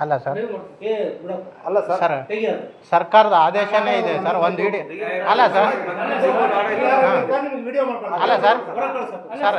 ಅಲ್ಲ. ಸರ್ ಅಲ್ಲ ಸರ್ ಸರ್ಕಾರದ ಆದೇಶನೇ ಇದೆ ಸರ್ ಒಂದು ಇಡಿ. ಅಲ್ಲ ಸರ್. ಅಲ್ಲ ಸರ್. ಸರ್.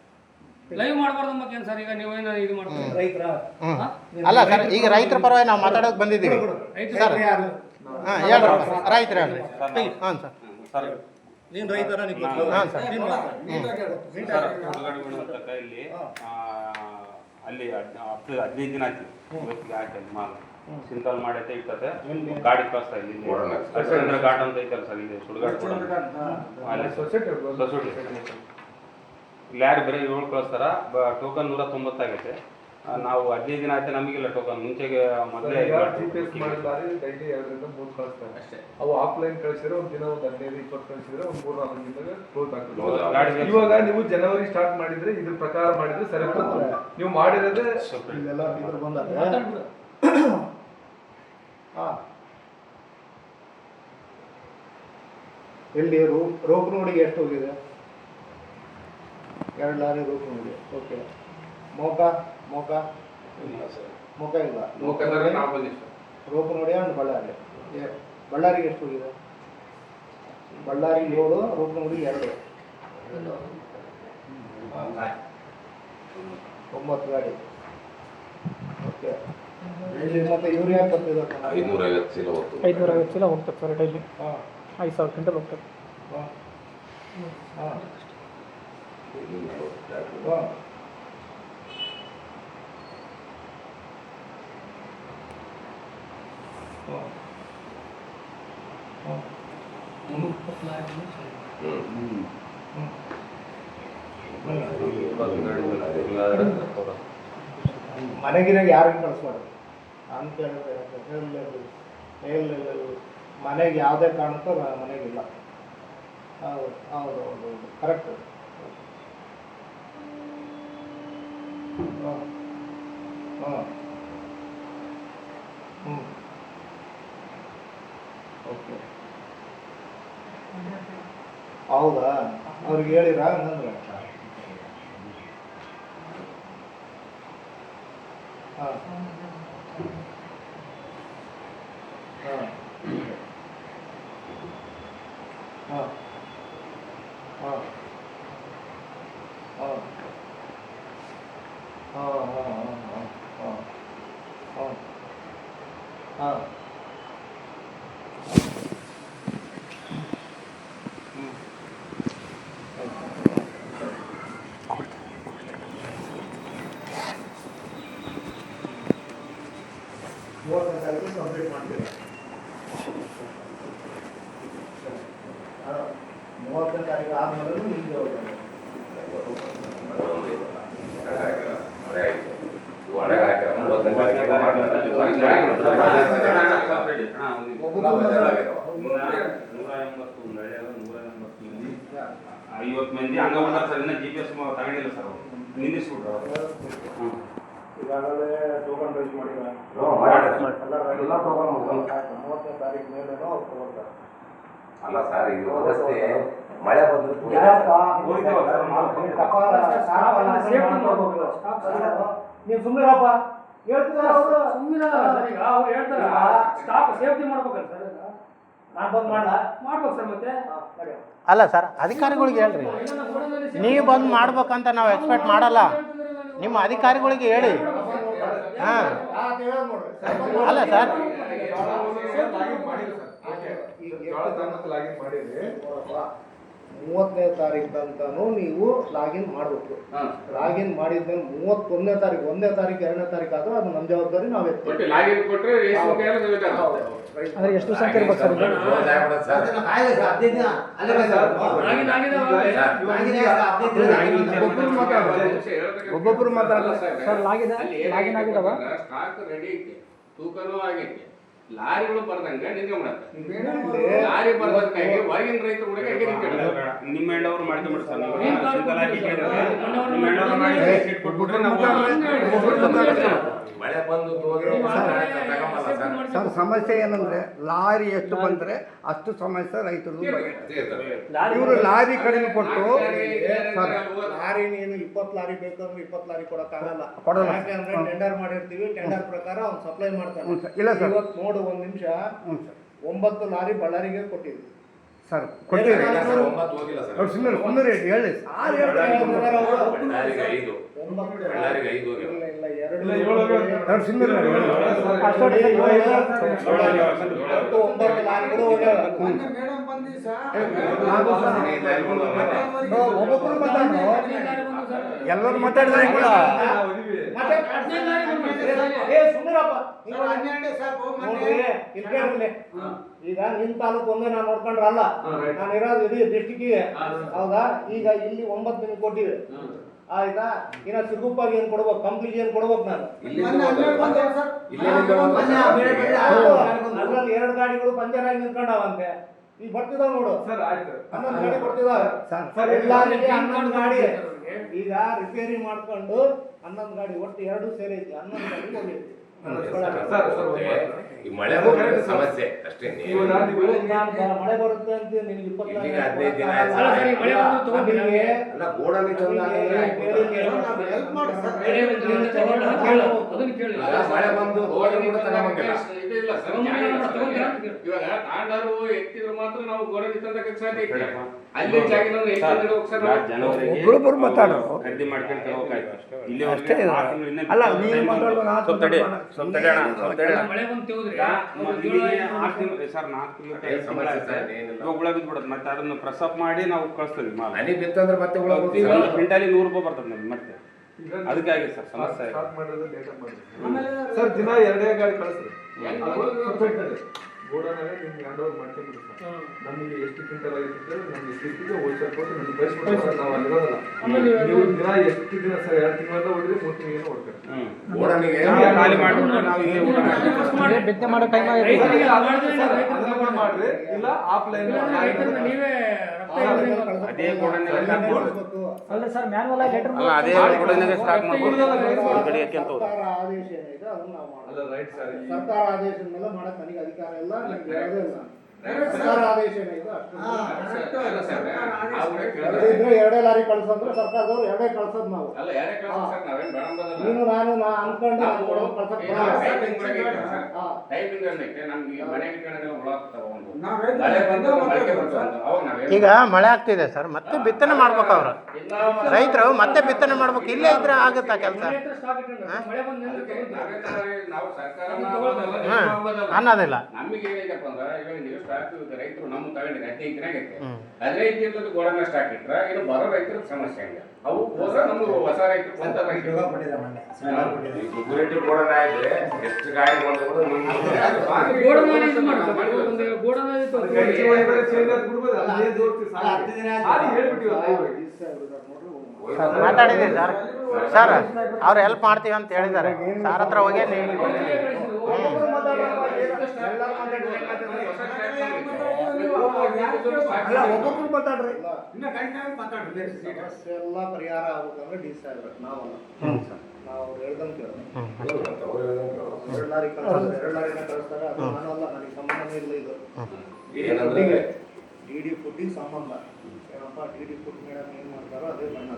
ಲೈವ್ ಮಾಡ್ಬಾರ್ದು ಮತ್ತೇನು ಸರ್? ಈಗ ನೀವೇನ ಇದು ಮಾಡ್ತೀರಾ? ರೈತರ. ಅಲ್ಲ ಸರ್ ಈಗ ರೈತರ ಪರವಾಗಿ ನಾವು ಮಾತಾಡೋಕೆ ಬಂದಿದ್ದೀವಿ. ಸರ್. ಹಾಂ ಹೇಳ್ರಿ ರೈತರು. ಹೇಳ್ರಿ ಹಾಂ ಸರ್. ನೀನು ರೈತರ ನೀನ್ ಹಾಂ ಸರ್. ಇಲ್ಲಿ. ಸರ್ ಅಲ್ಲಿ ಹದಿನೈದು ದಿನ ಆಯ್ತು. ಇವತ್ತಿಗೆ ಹಾಕಿ ಮಾಲ್. ಸಿಂತಲ್ ಮಾಡೈತೆ ಇರ್ತದೆ ಗಾಡಿ ಕಳಿಸ್ತಾ ಇಲ್ಲಿ ಘಾಟ್ ಅಂತ ಐತಲ್ಲ ಸರ್ ಇಲ್ಲಿ. ಸುಡುಗಾಡು ಕೂಡ ಅಲ್ಲಿ. ಸೊಸೈಟಿ. ಇಲ್ಲಿ ಯಾರು ಬರೀ ಏಳು ಕಳಿಸ್ತಾರ. ಬ ಟೋಕನ್ ನೂರ ತೊಂಬತ್ತಾಗೈತೆ ಆ, ನಾವು ಹದಿನೈದು ದಿನ ಆಯ್ತು ನಮಗಿಲ್ಲ ಟೋಕನ್ ಮುಂಚೆಗೆ ಮೊದಲೇ ಜಿ ಪಿ ಎಸ್ ಮಾಡಿದ್ದಾರೆ. ಡೈಲಿ ಎರಡರಿಂದ ಮೂರು ಕಳಿಸ್ತಾರೆ. ಅವು ಆಫ್ಲೈನ್ ಕಳಿಸಿದ್ರೆ ಒಂದು ದಿನ ಒಂದು ಹದಿನೈದು ಇಪ್ಪತ್ತು ಕಳಿಸಿದ್ರೆ ಒಂದು ಮೂರು ನಾಲ್ಕು ದಿನದಾಗ ಕ್ಲೋಸ್ ಆಗ್ತದೆ. ಇವಾಗ ನೀವು ಜನವರಿ ಸ್ಟಾರ್ಟ್ ಮಾಡಿದ್ರೆ ಇದ್ರ ಪ್ರಕಾರ ಮಾಡಿದ್ರೆ ಸರಿ ಬರ್ತದೆ ನೀವು ಮಾಡಿರೋದೇ ಇಲ್ಲೆಲ್ಲ ಹಾ. ಎಲ್ಲಿ ರೋಪ್ ರೋಪ್ ನೋಡಿಗೆ ಎಷ್ಟು ಹೋಗಿದೆ? ಎರಡು ಲಾರಿ ರೋಪನೋಡಿ ಓಕೆ ಮೋಕ ಮೋಕ ಮೋಕ ಇಲ್ಲ ರೋಪನೋಡಿ ಅಂಡ್ ಬಳ್ಳಾರಿ. ಬಳ್ಳಾರಿ ಬಳ್ಳಾರಿಗೆ ಎಷ್ಟು ಹೋಗಿದೆ? ಬಳ್ಳಾರಿ ಏಳು ರೋಪನೋಡಿ ಎರಡು. ಒಂಬತ್ತು ಗಾಡಿ. ಓಕೆ ಇಲ್ಲಿ ಮತ್ತೆ ಯೂರಿಯಾ ಬರ್ತಿದೆ ಐನೂರ ಐವತ್ತು ಚೀಲ ಐದುನೂರ ಐವತ್ತು ಚೀಲ ಹೋಗ್ತದೆ ಸರ್ ಡೈಲಿ. ಹಾಂ. ಐದು ಸಾವಿರ ಕ್ವಿಂಟಲ್ ಹೋಗ್ತದೆ. ಹಾಂ. ಹಾಂ. ಐನೂರ ಹಾಂ ಮನೆಗಿನಾಗ ಯಾರಿಗೂ ಕಳಿಸ್ಬಾರ್ದು ಅಂತ ಹೇಳಿದ್ರೆ ಮನೆಗೆ ಯಾವುದೇ ಕಾರಣಕ್ಕೂ ಮನೆಗಿಲ್ಲ ಹೌದು ಹೌದು ಹೌದು ಹೌದು ಕರೆಕ್ಟ್ ಹಾಂ ಹಾಂ ಹ್ಞೂ ಓಕೆ ಹೌದಾ? ಅವ್ರಿಗೆ ಹೇಳಿರಾ ಹಂಗಂದ್ರೆ ಹಾಂ. हाँ हाँ हाँ हाँ हाँ हाँ हाँ वो कंसल्टिंग कंप्लीट मान के मोर का ಐವತ್ತು ಮಂದಿ ಹಂಗ ಬಂದಾರ ಸರ್ ಇನ್ನ ಜಿ ಪಿ ಎಸ್ ತಗೊಂಡಿಲ್ಲ ಸರ್ ಅವರು. ನಿಂದಿಸ್ಬಿಟ್ರು ಅವರು. ಹ್ಮ್. ಈಗಾಗಲೇ ಟೋಕನ್ ರೈಸ್ ಮಾಡಿಲ್ಲ ಎಲ್ಲ ಟೋಕನ್ ಮೂವತ್ತನೇ ತಾರೀಕು ಮೇಲೇನೋ ಅವ್ರು ತಗೊಳ್ತಾರೆ ಅಲ್ಲ ಸರ್ ಇದು ವ್ಯವಸ್ಥೆ ಮಳೆ ಮಾಡ್ಕೊಂಡು. ನೀವು ಸುಮ್ಮನಿರಪ್ಪ ಹೇಳ್ತಿದ್ದಾರೆ ಅವರು. ಸುಮ್ನಿರಲ್ಲ ಸರ್ ಈಗ ಅವ್ರು ಹೇಳ್ತಾರೆ ಸ್ಟಾಪ್ ಸೇಫ್ಟಿ ಮಾಡ್ಬೇಕಲ್ಲ ಸರ್ ಈಗ. ನಾನು ಬಂದು ಮಾಡಲ್ಲ ಮಾಡ್ಬೇಕು ಸರ್ ಮತ್ತೆ. ಅಲ್ಲ ಸರ್ ಅಧಿಕಾರಿಗಳಿಗೆ ಹೇಳ್ರಿ. ನೀವು ಬಂದು ಮಾಡ್ಬೇಕಂತ ನಾವು ಎಕ್ಸ್ಪೆಕ್ಟ್ ಮಾಡಲ್ಲ. ನಿಮ್ಮ ಅಧಿಕಾರಿಗಳಿಗೆ ಹೇಳಿ. ಹಾಂ. ಅಲ್ಲ ಸರ್. ಮಾಡಿರಿ. ಮೂವತ್ತನೇ ತಾರೀಕು ತನಕನೂ ನೀವು ಲಾಗಿನ್ ಮಾಡಬೇಕು. ಲಾಗಿನ್ ಮಾಡಿದ್ಮೇಲೆ ಮೂವತ್ತೊಂದನೇ ತಾರೀಕು ಒಂದನೇ ತಾರೀಕು ಎರಡನೇ ತಾರೀಕು ಆದ್ರೂ ಅದು ನಮ್ಮ ಜವಾಬ್ದಾರಿ ನಾವೇ. ಅಂದ್ರೆ ಎಷ್ಟು ಸಂಖ್ಯೆ ಇರ್ಬೇಕು ಸರ್ ಒಬ್ಬೊಬ್ರು ಮಾತಾಡಲ್ಲ ಸರ್ ಲಾಗಿದೆ ಲಾಗಿನ್ ಆಗಿದಾವ ಸ್ಟಾಕ್ ರೆಡಿ ಐತಿ. ತೂಕನೂ ಆಗೈತಿ ಲಾರಿಗಳು ಬರ್ದಂಗ ನಿಂತ್ಕೊಂಡ್ಬಿಡತ್ತೆ ಮಾಡತ್ತೆ ಲಾರಿ ಬರ್ದಂಗ ಹೊರಗಿನ ರೈತರು ಕೂಡ. ನಿಮ್ಮ ಹೆಣ್ಣವರು ಮಾಡ್ಕೊಂಡ್ಬಿಡ್ರಿ ಸರ್ ನಿಮ್ಮ ಮಾಡಿ ಕೊಟ್ಬಿಟ್ರೆ ನಾವು ಸರ್ ಸಮಸ್ಯೆ ಏನಂದ್ರೆ ಲಾರಿ ಎಷ್ಟು ಬಂದ್ರೆ ಅಷ್ಟು ಸಮಸ್ಯೆ ರೈತರು ಇವರು ಲಾರಿ ಕಡಿಮೆ ಕೊಟ್ಟು ಸರ್, ಲಾರಿ ನೀನು ಇಪ್ಪತ್ತು ಲಾರಿ ಬೇಕಂದ್ರೆ ಇಪ್ಪತ್ತು ಲಾರಿ ಕೊಡಕ್ಕಾಗಲ್ಲ. ಕೊಡಲ್ಲ. ಯಾಕಂದ್ರೆ ಟೆಂಡರ್ ಮಾಡಿರ್ತೀವಿ ಟೆಂಡರ್ ಪ್ರಕಾರ ಅವ್ನು ಸಪ್ಲೈ ಮಾಡ್ತಾರೆ ಇಲ್ಲ ಸರ್. ಇವತ್ತು ನೋಡು ಒಂದ್ ನಿಮಿಷ. ಹ್ಞೂ ಸರ್. ಒಂಬತ್ತು ಲಾರಿ ಬಳ್ಳಾರಿಗೆ ಕೊಟ್ಟಿದ್ವಿ ಸರ್ ಕೊಟ್ಟಿರಿ ಇಲ್ಲ ಸರ್ ಒಂಬತ್ತು ಹೋಗಿಲ್ಲ ಸರ್. ಅವ್ರು ಸುಮ್ಮನೆ ಸುಮ್ಮನೆ ಹೇಳಿ. ಆರು ಹೇಳ್ತಾರೆ ಬಳ್ಳಾರಿಗೆ ಐದು. ಒಂಬತ್ತು ಇಲ್ಲ, ಎರಡು ಅವ್ರು ಸುಮ್ಮನೆ ಲಾರಿಗಳು ಹೋಗ್ಯಾವ. ಒಬ್ಬೊಬ್ರು ಮಾತಾಡೋ ಎಲ್ಲರೂ ಮಾತಾಡಿದ್ರೆ ಕೂಡ. ಈಗ ನಿಮ್ ತಾಲೂಕು ಒಂದೇ ನಾನು ನೋಡ್ಕೊಂಡ್ರೆ ಅಲ್ಲ ನಾನು ಇರೋದು ಇಡೀ ಡಿಸ್ಟಿಕ್ಕಿಗೆ ಹೌದಾ ಈಗ ಇಲ್ಲಿ ಒಂಬತ್ತು ದಿನ ಕೊಟ್ಟಿದೆ ಆಯ್ತಾ ಇನ್ನ ಸಿಗುಪ್ಪಾಗಿ ಏನ್ ಕೊಡ್ಬೇಕು ಕಂಪ್ನಿಗೆ ಏನ್ ಕೊಡ್ಬೇಕು ನಾನು. ಅದ್ರಲ್ಲಿ ಎರಡು ಗಾಡಿಗಳು ಪಂಚರ್ ಆಗಿ ನಿಂತ್ಕೊಂಡಾವಂತೆ ಈಗ ಬರ್ತಿದಾವ ನೋಡು. ಸರ್ ಆಯ್ತು. ಹನ್ನೊಂದು ಗಾಡಿ ಬರ್ತಿದಾವೆ. ಸರ್ ಎಲ್ಲಾರಿಗೆ ಹನ್ನೊಂದು ಗಾಡಿ ಈಗ ರಿಪೇರಿ ಮಾಡ್ಕೊಂಡು ಹನ್ನೊಂದು ಗಾಡಿ ಒಟ್ಟು ಎರಡು ಸೇರಿ ಐತಿ. ಹನ್ನೊಂದು ಗಾಡಿ ಹೋಗೈತಿ ಸರ್, ಸರ್, ಈ ಮಳೆ ಸಮಸ್ಯೆ. ಅಷ್ಟೇ ಮಳೆ ಬರುತ್ತೆ ಅಂತ ನಿಮ್ಗೆ ದಿನ ಗೋಡಲ್ಲಿ ತಂದು ಮಳೆ ಬಂದು ರೋಡ್. ಇವಾಗ ತಾಂಡಾರು ಎತ್ತಿದ್ರು ಮಾತ್ರ ನಾವು ಗೋಡಲಿ ತಂದಕ್ಕೆ ಸಾಧ್ಯ ಐತಿ ಅಲ್ಲಿ ಜಾಗಿನ ಎತ್ತಿದ್ರೆ ಹೋಗ್ಸರ್ ಒಬ್ರೊಬ್ರು ಮಾತಾಡೋರು. ಖರೀದಿ ಮಾಡ್ಕೊಂಡು ತಗೋಕಾಯ್ತು ಇಲ್ಲಿ ಅಷ್ಟೇ ಅಲ್ಲ, ನೀನು ಮಾತಾಡೋದು ನಾನು ಸ್ವಲ್ಪ ತಡಿ ಸ್ವಲ್ಪ ತಡಿ ಅಣ್ಣ ಸ್ವಲ್ಪ ತಡಿ ಮಳೆ ಬಂದು ತೆಗೆದ್ರಿ ಈಗ ಇಲ್ಲಿಗೆ ಆರು ತಿಂಗಳು ಸರ್ ನಾಲ್ಕು ತಿಂಗಳು ಅದೇ ಸಮಸ್ಯೆ ಸರ್, ಏನಿಲ್ಲ. ಇವಾಗ ಹುಳ ಬಿದ್ಬಿಡುತ್ತೆ ಮತ್ತೆ ಅದನ್ನ ಪ್ರಸಪ್ ಮಾಡಿ ನಾವು ಕಳಿಸ್ತೀವಿ ಹನಿ ಬಿತ್ತಂದ್ರೆ ಮತ್ತೆ ಹುಳ ಕ್ವಿಂಟಾಲಿ ನೂರು ರೂಪಾಯಿ ಬರ್ತದೆ ನಮ್ಗೆ. ಮತ್ತೆ ಅದಕ್ಕಾಗಿ ಸರ್ ಸಮಸ್ಯೆ ಆಗಿದೆ. ಸರ್ ದಿನ ಎರಡೇ ಗಾಡಿ ಕಳಿಸ್ರಿ. ಗೋಡನಾಗ ನಿಮ್ಗೆ ಹ್ಯಾಂಡ್ ಓವರ್ ಮಾಡ್ಕೊಂಡ್ಬಿಡಿ ಸರ್ ನಮಗೆ ಎಷ್ಟು ಕ್ವಿಂಟಲ್ ನಮ್ಗೆ ಹೋಲ್ಸೇಲ್ ಕೊಟ್ಟು ನಮ್ಗೆ ಕಳಿಸ್ಬಿಟ್ಟು ನಾವು ಅಲ್ಲಿರೋದಲ್ಲ ನೀವು ದಿನ ಎಷ್ಟು ದಿನ ಸರ್ ಎರಡು ತಿಂಗಳ ಹೊಡಿದ್ರೆ ಮೂರು ತಿಂಗಳು ಹೊಡ್ತಾರೆ. ಹ್ಮ್. ಗೋಡನಿಗೆ ನಮ್ಗೆ ಖಾಲಿ ನಾವು ಇಲ್ಲಿ ಊಟ ಮಾಡ್ತೀವಿ. ಅದೇ ಬಿತ್ತನೆ ಮಾಡೋ ಟೈಮ್ ಮಾಡ್ರಿ ಇಲ್ಲ ಆಫ್ಲೈನ್ ನೀವೇ ಅದೇ ಅಲ್ಲ ಸರ್ ಮ್ಯಾನ್ವಲ್ ಆಗಿ ಲೆಟರ್ ಅಲ್ಲ ಅದೇ ಗೋಡನ್ನೆಲ್ಲ ಸ್ಟಾಕ್ ಮಾಡ್ಬೋದು ಈ ಕಡೆ ಎತ್ಕೊಂತ ಹೋಗ್ತಾರೆ. ಸರ್ಕಾರ ಆದೇಶದ ಮೇಲೆ ಮಾಡಕ್ ನನಗೆ ಅಧಿಕಾರ ಇಲ್ಲ ನನಗೆ ಇರೋದೇ ಇಲ್ಲ. ಸರ್ಕಾರ ಆದೇಶ ಏನಿದೆ ಅಷ್ಟು ಇದ್ರೆ ಎರಡೇ ಲಾರಿ ಕಳ್ಸಂದ್ರೆ ಸರ್ಕಾರದವ್ರು ಎರಡೇ ಕಳ್ಸೋದು ನಾವು. ಅಲ್ಲ ಯಾರೇ ಕಳ್ಸಿ ಸರ್ ನಾವೇನ್ ಬೇಡ ನೀನು ನಾನು ನಾ ಅನ್ಕೊಂಡು ಈಗ ಮಳೆ ಆಗ್ತಿದೆ ಸರ್ ಮತ್ತೆ ಬಿತ್ತನೆ ಮಾಡ್ಬೇಕು ಅವ್ರು. ರೈತರು ಮತ್ತೆ ಬಿತ್ತನೆ ಮಾಡ್ಬೇಕು. ಇಲ್ಲೇ ಇದ್ರೆ ಆಗುತ್ತಾ ಕೆಲಸ. ಅನ್ನೋದಿಲ್ಲ. ನಮಗೆ ಅಂದ್ರೆ ಸ್ಟಾಕ್ ರೈತರು ನಮ್ಮ ಆಗೈತೆ ಹ್ಮ್. ಹದಿನೈದು ದಿನದ ಗೋಡನ್ನ ಸ್ಟಾಕ್ ಇಟ್ರ ಇನ್ನು ಬರೋ ರೈತರ ಸಮಸ್ಯೆ ಹಂಗ ಅವು ಹೋದ್ರೆ ನಮ್ಗೆ ಹೊಸ ರೈತರು ಸ್ವಂತ ಗೋಡನ್ ಗೋಡನ ಆಯ್ತು ಎಷ್ಟು ಗಾಡಿ ಸರ್. ಸರ್ ಮಾತಾಡಿದೆ ಸರ್ ಸರ್ ಅವ್ರು ಹೆಲ್ಪ್ ಮಾಡ್ತೀವಿ ಅಂತ ಹೇಳಿದ್ದಾರೆ ಸರ್ ಹತ್ರ ಹೋಗಿ ನೀವು ಅಲ್ಲ ಒಬ್ಬೊಬ್ರು ಮಾತಾಡ್ರಿ. ಸಮಸ್ಯೆ ಎಲ್ಲ ಪರಿಹಾರ ಆಗ್ಬೇಕಂದ್ರೆ ಡಿ ಸಿ ಆಗ್ಬೇಕು ನಾವಲ್ಲ ನಾವು ಹೇಳ್ದಂಗೆ ಕೇಳೋದು ಎರಡು ಲಾರಿ ಕಳ್ಸಿದ್ರೆ ಎರಡು ಲಾರಿನ ಕಳಿಸ್ತಾರೆ ಅದು ನಾನಲ್ಲ ನನಗೆ ಸಂಬಂಧನೇ ಇಲ್ಲ ಇದು. ಏನಂದ್ರೆ? ಡಿ ಡಿ ಫುಡ್ಡಿಗೆ ಸಂಬಂಧ. ಏನಪ್ಪ ಡಿ ಡಿ ಫುಡ್ ಮೇಡಮ್ ಏನು ಮಾಡ್ತಾರೋ ಅದೇ ಬಣ್ಣ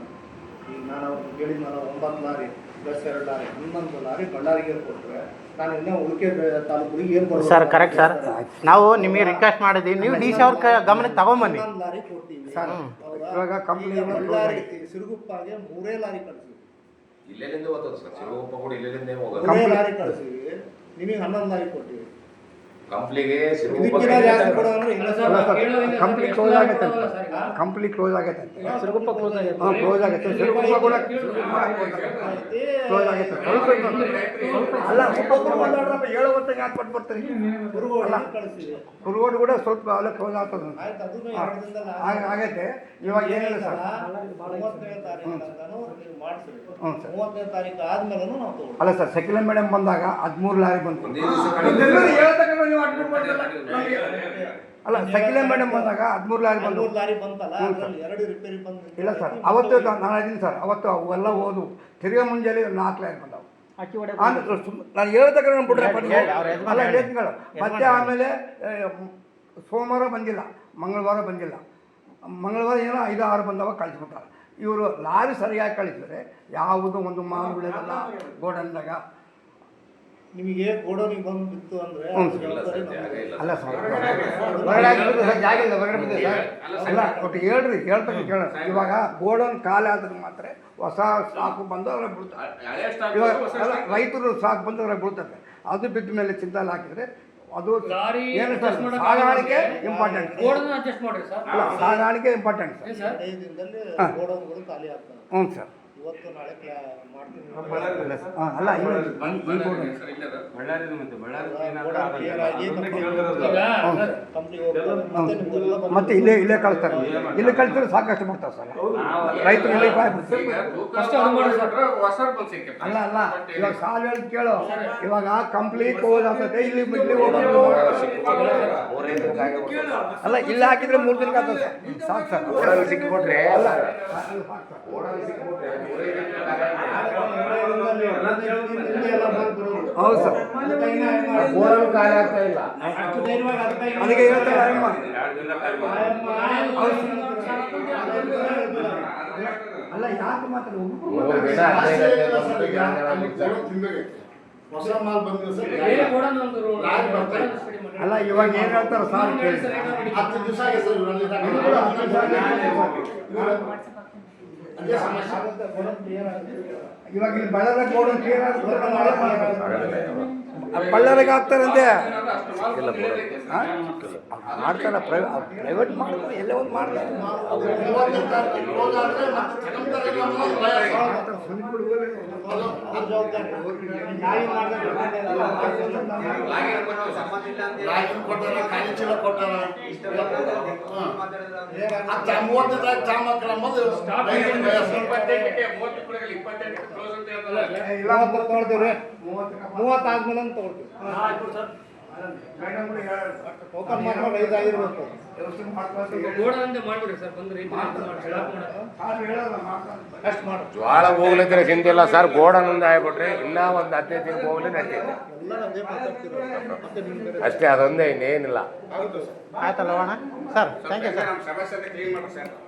ಈಗ ನಾನು ಅವ್ರು ಕೇಳಿದ್ನಲ್ಲ ಒಂಬತ್ತು ಲಾರಿ. ಪ್ಲಸ್ ಎರಡು ಲಾರಿ ಹನ್ನೊಂದು ಲಾರಿ ಬಳ್ಳಾರಿಗೆ ಕೊಟ್ಟರೆ ನಾನು ಇನ್ನೂ ಉಳಿಕೆ ತಾಲೂಕುಗಳಿಗೆ ಏನು ಸರ್ ಕರೆಕ್ಟ್ ಸರ್. ನಾವು ನಿಮಗೆ ರಿಕ್ವೆಸ್ಟ್ ಮಾಡಿದ್ದೀವಿ. ನೀವು ಡಿ ಸಿ ಅವ್ರ ಕ- ಗಮನಕ್ಕೆ ತಗೊಂಬನ್ನಿ. ಹನ್ನೊಂದು ಲಾರಿ ಕೊಡ್ತೀವಿ. ಸರ್, ಹೌದಾ? ಇವಾಗ ಕಂಪ್ನಿ ಈಗ ಬಳ್ಳಾರಿ ಸಿರುಗುಪ್ಪಾಗೆ ಮೂರೇ ಲಾರಿ ಕಳಿಸಿ ಇಲ್ಲೆಲ್ಲಿಂದ ಹೋಗ್ತದೆ ಸರ್? ಶಿವಗೊಪ್ಪ ಕೂಡ ಇಲ್ಲೆಲ್ಲಿಂದ ಹೋಗೋದು. ಮೂರೇ ಲಾರಿ ಕಳಿಸಿವಿ ನಿಮಗೆ ಹನ್ನೊಂದು ಲಾರಿ ಕೊಟ್ಟಿವಿ ಕಂಪ್ನಿಗೆ ಕಂಪ್ನಿ ಕ್ಲೋಸ್ ಆಗೈತೆ? ಕಂಪ್ನಿ ಕ್ಲೋಸ್ ಆಗೈತೆ ಸಿರುಗುಪ್ಪ ಕ್ಲೋಸ್ ಆಗಿದೆ ಹಾಂ ಕ್ಲೋಸ್ ಆಗೈತೆ ಸಿರುಗುಪ್ಪ ಕೂಡ ಕ್ಲೋಸ್ ಆಗೈತೆ ಅಲ್ಲ ಏಳು ಹೊತ್ತಿಗೆ ಯಾಕೆ ಕೊಟ್ಟು ಬರ್ತೀರಿ. ಅಲ್ಲ. ಕಳಿಸ್ತೀವಿ ಕುರುಗೋಡು ಕೂಡ ಸ್ವಲ್ಪ ಅಲ್ಲ ಕ್ಲೋಸ್ ಆಗ್ತದೆ. ಆಗೈತೆ. ಇವಾಗ ಏನಿಲ್ಲ ಸರ್. ಹ್ಞೂ ಸರ್. ಅಲ್ಲ ಸರ್ ಸೆಕೆಂಡ್ ಮೇಡಮ್ ಬಂದಾಗ ಹದಿಮೂರು ಲಾರಿ ಬಂತು. ಹೇಳ್ತಕ್ಕಂಥ ನೀವು. ಅಲ್ಲ. ಸೆಕೆಂಡ್ ಮೇಡಮ್ ಬಂದಾಗ ಹದಿಮೂರು ಲಾರಿ ಬಂದು. ಮೂರು ಲಾರಿ ಬಂತಲ್ಲ. ಅದ್ರಲ್ಲಿ ಎರಡು ರಿಪೇರಿ ಬಂದು ಇಲ್ಲ ಸರ್ ಅವತ್ತು ನಾನು ಇದೀನಿ ಸರ್ ಅವತ್ತು ಅವೆಲ್ಲ ಓದು. ತಿರ್ಗಾ ಮುಂಜಾನೆ ನಾಲ್ಕು ಲಾರಿ ಬಂದವು. ಆಮೇಲೆ ನಾನು ಹೇಳ್ತಕ್ಕ ಬಿಡ್ರೆ ಅಲ್ಲ ಹೇಳಿ. ಹೇಳ್ತೀನಿ ಮತ್ತೆ ಆಮೇಲೆ ಸೋಮವಾರ ಬಂದಿಲ್ಲ ಮಂಗಳವಾರ ಬಂದಿಲ್ಲ. ಮಂಗಳವಾರ ಏನೋ ಐದು ಆರು ಬಂದವ ಕಳಿಸ್ಬಿಟ್ಟಾರೆ. ಇವರು ಲಾರಿ ಸರಿಯಾಗಿ ಕಳಿಸಿದ್ರೆ ಯಾವುದು ಒಂದು ಮಾಲು ಉಳಿಯೋದಲ್ಲ ಗೋಡನ್ದಾಗ ನಿಮಗೆ ಗೋಡೌನಿಗೆ ಬಂದು ಬಿತ್ತು ಅಂದ್ರೆ. ಅಲ್ಲ ಸರ್ ಹೊರಗಡೆ ಜಾಗ ಇಲ್ಲ ಹೊರಗಡೆ ಸರ್. ಅಲ್ಲ ಒಟ್ಟು ಹೇಳ್ರಿ ಹೇಳ್ತಕ್ಕ ಕೇಳ ಇವಾಗ ಗೋಡೌನ್ ಖಾಲಿ ಆದ್ರೆ ಮಾತ್ರ ಹೊಸ ಸ್ಟಾಕ್ ಬಂದು ಅವ್ರ ಬೀಳ್ತಾರೆ ಹಳೆ ಸ್ಟಾಕ್ ಇವಾಗ ಅಲ್ಲ, ರೈತರು ಸಾಕು ಬಂದು ಅವ್ರ ಬೀಳ್ತದೆ ಅದು ಬಿದ್ದ ಮೇಲೆ ಚಿಂತಾಲ ಹಾಕಿದ್ರೆ ಅದು ಏನು ಸರ್ ಸಾಗಾಣಿಕೆ ಇಂಪಾರ್ಟೆಂಟ್ ಗೋಡನ್ನ ಅಡ್ಜಸ್ಟ್ ಮಾಡ್ರಿ ಸರ್. ಅಲ್ಲ ಸಾಗಾಣಿಕೆ ಇಂಪಾರ್ಟೆಂಟ್ ಸರ್. ಹ್ಞೂ ಸರ್. ಇವತ್ತು ನಾಳೆ ಮಾಡ್ತೀನಿ. ಅಲ್ಲ ಮತ್ತೆ ಇಲ್ಲೇ ಇಲ್ಲೇ ಕಳಿಸ್ತಾರೆ. ಇಲ್ಲಿ ಕಳಿಸಿದ್ರೆ ಸಾಕಷ್ಟು ಮಾಡ್ತಾರೆ ಸರ್. ರೈತರು ಇಲ್ಲಿ ಅಲ್ಲ ಅಲ್ಲ ಇವಾಗ ಸಾಲ ಹೇಳಿ ಕೇಳು. ಇವಾಗ ಕಂಪ್ಲೀಟ್ ಕ್ಲೋಸ್ ಆಗ್ತದೆ ಇಲ್ಲಿ ಇಲ್ಲಿ ಹೋಗೋದು. ಅಲ್ಲ ಇಲ್ಲಿ ಹಾಕಿದ್ರೆ ಮೂರು ದಿನಕ್ಕೆ ಆಗ್ತದೆ ಸರ್. ಸಾಕು ಸರ್. ಸಿಕ್ಕಿಬಿಟ್ರೆ ಅಲ್ಲ ಹೌದು ಸರ್. ಅದಕ್ಕೆ ಹೇಳ್ತಾರೆ. ಅಲ್ಲ ಯಾಕೆ ಮಾತ್ರ ಮೂರು ಹೊಸ ಮಾಲ್ ಬಂದಿದೆ ಸರ್ ಲಾರಿ ಅಲ್ಲ ಇವಾಗ ಏನು ಹೇಳ್ತಾರೆ ಸಾರ್ ಕೇಳಿ. ಹತ್ತು ದಿವಸ ಆಗಿದೆ ಸರ್ ಇವರಲ್ಲಿ. ಅದೇ ಸಮಸ್ಯೆ. ಇವಾಗ ಇಲ್ಲಿ ಬಳ್ಳಾರ ಗೋಡನ್ ಕ್ಲಿಯರ್ ಆಗೋದಿಲ್ಲ. ಬಳ್ಳಾರಿಗೆ ಹಾಕ್ತಾರಂತೆ ಇಲ್ಲ ಗೋಡನ್. ಹಾ? ಮಾಡ್ತಾರೆ ಪ್ರೈವೇಟ್ ಮಾಡ್ತಾರೆ ಎಲ್ಲೇ ಒಂದು ಮಾಡ್ತಾರೆ ಮೂವತ್ತನೇ ತಾರೀಕು ಕ್ಲೋಸ್ ಆದ್ರೆ ಮತ್ತೆ ತಗೊಂತಾರೆ ಇಲ್ಲ ಅನ್ನೋದು ಭಯ ಸರ್. ಅದ್ರ ಜವಾಬ್ದಾರಿ ನಾಯಿ ಮಾಡಿದ್ರೆ ರಾಗಿನ ಕೊಟ್ಟಾರ ಕಾಯಿ ಚೀಲ ಕೊಟ್ಟಾರ ಹ್ಮ್. ಮೂವತ್ತಾದ್ಮೇಲೆ ತಗೊಳ್ತೀವಿ ಜ್ವಾಳ ಹೋಗ್ಲಿದ್ರೆ ಚಿಂತಿಲ್ಲ ಸರ್ ಗೋಡನ್ ಒಂದು ಆಗ್ಬಿಟ್ರೆ ಇನ್ನ ಒಂದು ಹದಿನೈದು ದಿನ ಹೋಗ್ಲಿ ನಡೀತೈತೆ ಅಷ್ಟೇ ಅದೊಂದೇ ಇನ್ನೇನಿಲ್ಲ. ಆಯ್ತಲ್ಲ ಸರ್ ಥ್ಯಾಂಕ್ ಯು ಸರ್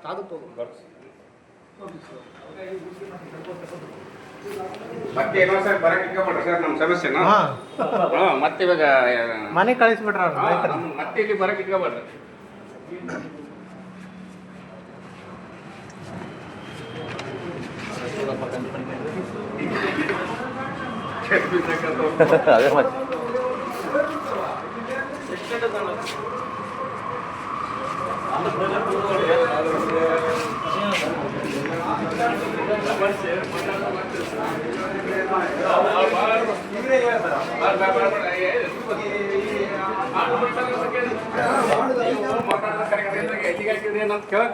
ಆಗುತ್ತೆ ಮತ್ತೆ ಏನೋ ಸರ್ ಬರಕ್ಕೆ ಸರ್ ನಮ್ಮ ಸಮಸ್ಯೆನ? ಹಾಂ. ಹಾ, ಮತ್ತೆ ಇವಾಗ ಮನೆ ಕಳಿಸ್ಬಿಟ್ರ ಮತ್ತೆ ಇಲ್ಲಿ ಬರಕ್ಕೆ ಅದೇ ಮತ್ತೆ. ಕೇಳಕ್ಕೆ